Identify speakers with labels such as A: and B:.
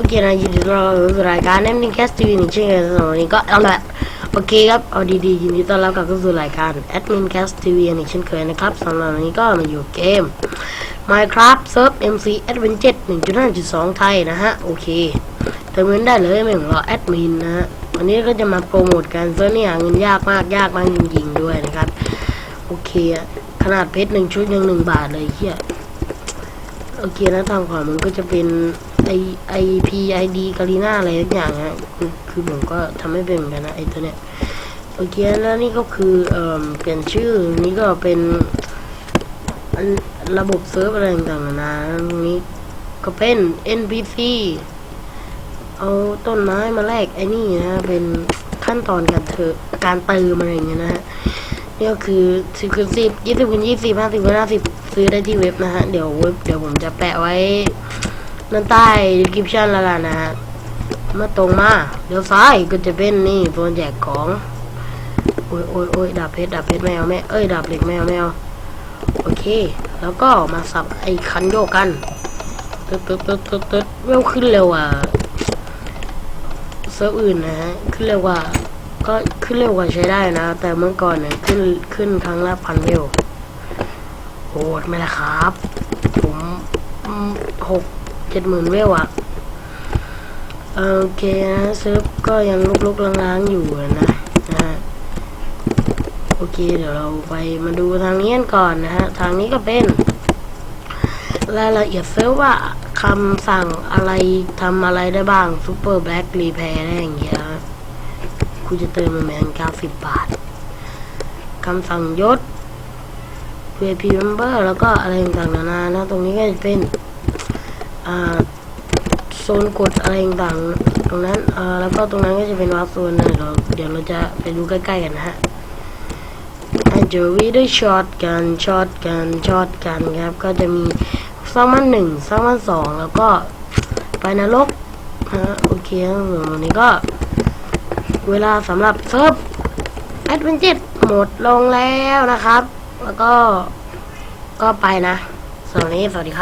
A: โอเคนะยินดีต้อนรับสู่รายการ m อ c a s t TV หนึ่เช่นเคยสำหรับวันนี้ก็เอาละโอเคครับเอาดีๆยินดีต้อนรับกลับเข้าสู่รายการ Admin Cast TV หนึ่เช่นเคยนะครับสำหรับวันนี้ก็มาอยู่เกม Minecraft Surf MC Adventure 1.5.2 ไทยนะฮะโอเคเติมเงินได้เลยไม่ของเราแอดมินนะฮะวันนี้ก็จะมาโปรโมทกันเซิร์ฟนี่หาเงินยากมากยากมากจริงๆด้วยนะครับโอเคขนาดเพชรหนึ่งชุดยังหนึ่งบาทเลยเฮียโอเคนะทางขวามันก็จะเป็น ไอไอพีไอดีกาลีนาอะไรทุกอย่างฮะคือคือผมก็ทำไม่เป็นเหมือนกันนะไอตัวเนี้ยโอเคแล้วนี่ก็คือเอ่อเปลี่ยนชื่อนี่ก็เป็นอันระบบเซิร์ฟอะไรต่างๆนานาตรงนี้ก็เป็น NPC เอาต้นไม้มาแลกไอ้นี่นะเป็นขั้นตอนการเธอการเติมอะไรอย่างเงี้ยนะฮะนี่ก็คือสิบคูณสิบยี่สิบคูณยี่สิบห้าสิบคูณห้าสิบซื้อได้ที่เว็บนะฮะ เดี๋ยวเว็บเดี๋ยวผมจะแปะไว้ ด้านใต้ description แล้วล่ะนะฮะมาตรงมาเดี๋ยวซ้ายก็จะเป็นนี่โฟนแจกของ โอ้ยโอ้ยโอ้ยดาบเพชรดาบเพชรแมวแม่เอ้ยดาบเหล็กแมวแมวโอเค แล้วก็มาสับไอ้คันโยกกันตึ๊ดตึ๊ดตึ๊ดตึ๊ดตึ๊ดเร็วขึ้นเร็วอะเซิร์ฟอื่นนะฮะขึ้นเร็วกว่า ก็ขึ้นเร็วกว่าใช้ได้นะ แต่เมื่อก่อนเนี่ยขึ้นขึ้นครั้งละพันเวโหดไหมล่ะครับ ผมหก เจ็ดหมื่นเวลอะโอเคนะเซิร์ฟก็ยังลุกๆล้างๆอยู่นะนะฮะโอเคเดี๋ยวเราไปมาดูทางนี้กันก่อนนะฮะ ทางนี้ก็เป็นรายละเอียดเซิร์ฟว่าคำสั่งอะไรทำอะไรได้บ้างซูเปอร์แบล็กรีแพร์ได้อย่างเงี้ยกูจะเติมมันแมน90บาทคำสั่งยศ VIP member แล้วก็อะไรต่างๆนานานะ ตรงนี้ก็จะเป็น โซนกดอะไรต่างๆตรงนั้นแล้วก็ตรงนั้นก็จะเป็นวาร์ปโซนนะเดี๋ยวเดี๋ยวเราจะไปดูใกล้ๆกันนะฮะอาจจวีได้ช็อตกันช็อตกันช็อตกันครับ ก็จะมีสร้างมันหนึ่งสร้างมันสองแล้วก็ไปนรกฮะโอเคครับผมวันนี้ก็ เวลาสำหรับเซิร์ฟแอดเวนเจ็หมดลงแล้วนะครับ แล้วก็ก็ไปนะสวัสดีสวัสดีครับ